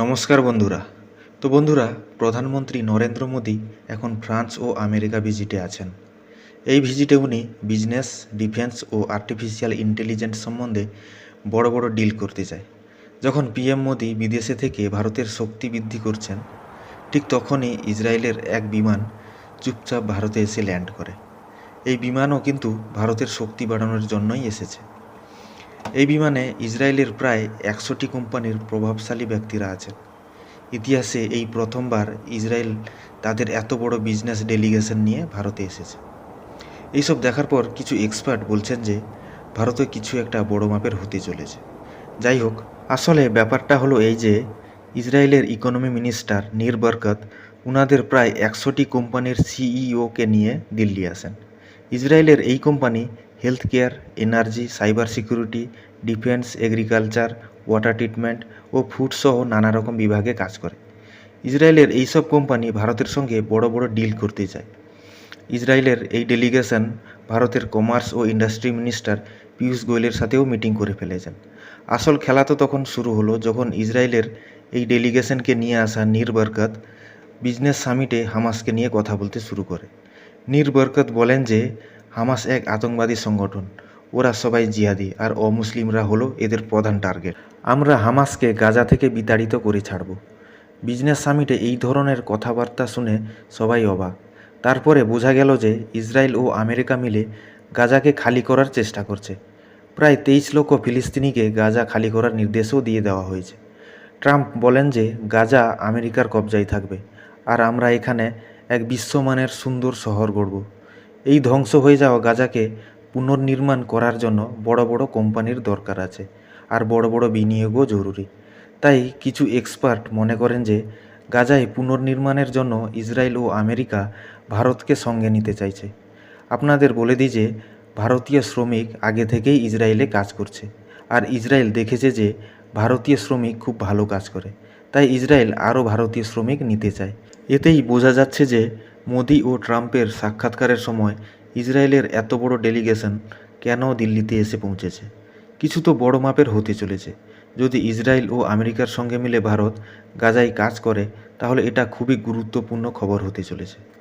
নমস্কার বন্ধুরা। তো বন্ধুরা, প্রধানমন্ত্রী নরেন্দ্র মোদী এখন ফ্রান্স ও আমেরিকা ভিজিটে আছেন। এই ভিজিটে উনি বিজনেস, ডিফেন্স ও আর্টিফিশিয়াল ইন্টেলিজেন্স সম্বন্ধে বড় বড় ডিল করতে চায়। যখন পিএম মোদী বিদেশে থেকে ভারতের শক্তি বৃদ্ধি করছেন, ঠিক তখনই ইসরায়েলের এক বিমান চুপচাপ ভারতে এসে ল্যান্ড করে। এই বিমানও কিন্তু ভারতের শক্তি বাড়ানোর জন্যই এসেছে। এই বিমানে ইসরায়েলের প্রায় একশোটি কোম্পানির প্রভাবশালী ব্যক্তিরা আছেন। ইতিহাসে এই প্রথমবার ইসরায়েল তাদের এত বড় বিজনেস ডেলিগেশন নিয়ে ভারতে এসেছে। এইসব দেখার পর কিছু এক্সপার্ট বলছেন যে, ভারতে কিছু একটা বড় মাপের হতে চলেছে। যাই হোক, আসলে ব্যাপারটা হলো এই যে, ইসরায়েলের ইকোনমি মিনিস্টার নীর বরকত উনাদের প্রায় একশোটি কোম্পানির সিইওকে নিয়ে দিল্লি আসেন। ইসরায়েলের এই company health care energy cyber security defence agriculture water treatment ও ফুড সহ নানা রকম বিভাগে কাজ করে। ইসরায়েলের এইসব কোম্পানি ভারতের সঙ্গে বড় বড় ডিল করতে চায়। ইসরায়েলের এই ডেলিগেশন ভারতের কমার্স ও ইন্ডাস্ট্রি মিনিস্টার পীয়ূষ গোয়েলের সাথেও মিটিং করে ফেলেছেন। আসল খেলা তো তখন শুরু হলো যখন ইসরায়েলের এই ডেলিগেশনকে নিয়ে আসা নীর বরকত বিজনেস সামিটে হামাসকে নিয়ে কথা বলতে শুরু করে। নীর বরকত বলেন যে হামাস এক আতঙ্কবাদী সংগঠন। ওরা সবাই জিহাদি, আর অমুসলিমরা হলো এদের প্রধান টার্গেট। আমরা হামাসকে গাজা থেকে বিতাড়িত করে ছাড়ব। বিজনেস সামিটে এই ধরনের কথাবার্তা শুনে সবাই অবাক। তারপরে বোঝা গেল যে ইসরায়েল ও আমেরিকা মিলে গাজাকে খালি করার চেষ্টা করছে। প্রায় তেইশ লক্ষ ফিলিস্তিনিকে গাজা খালি করার নির্দেশও দিয়ে দেওয়া হয়েছে। ট্রাম্প বলেন যে গাজা আমেরিকার কবজায় থাকবে, আর আমরা এখানে এক বিশ্বমানের সুন্দর শহর গড়ব। এই ধ্বংস হয়ে যাওয়া গাজাকে পুনর্নির্মাণ করার জন্য বড় বড় কোম্পানির দরকার আছে, আর বড় বড় বিনিয়োগও জরুরি। তাই কিছু এক্সপার্ট মনে করেন যে, গাজায় পুনর্নির্মাণের জন্য ইসরায়েল ও আমেরিকা ভারতকে সঙ্গে নিতে চাইছে। আপনাদের বলে দিই যে, ভারতীয় শ্রমিক আগে থেকেই ইসরায়েলে কাজ করছে, আর ইসরায়েল দেখেছে যে, ভারতীয় শ্রমিক খুব ভালো কাজ করে। তাই ইসরায়েল আরও ভারতীয় শ্রমিক নিতে চায়। এতেই বোঝা যাচ্ছে যে মোদি ও ট্রাম্পের সাক্ষাৎকারের সময় ইসরায়েলের এত বড় ডেলিগেশন কেন দিল্লিতে এসে পৌঁছেছে? কিছু তো বড় মাপের হতে চলেছে। যদি ইসরায়েল ও আমেরিকার সঙ্গে মিলে ভারত গাজায় কাজ করে, তাহলে এটা খুবই গুরুত্বপূর্ণ খবর হতে চলেছে।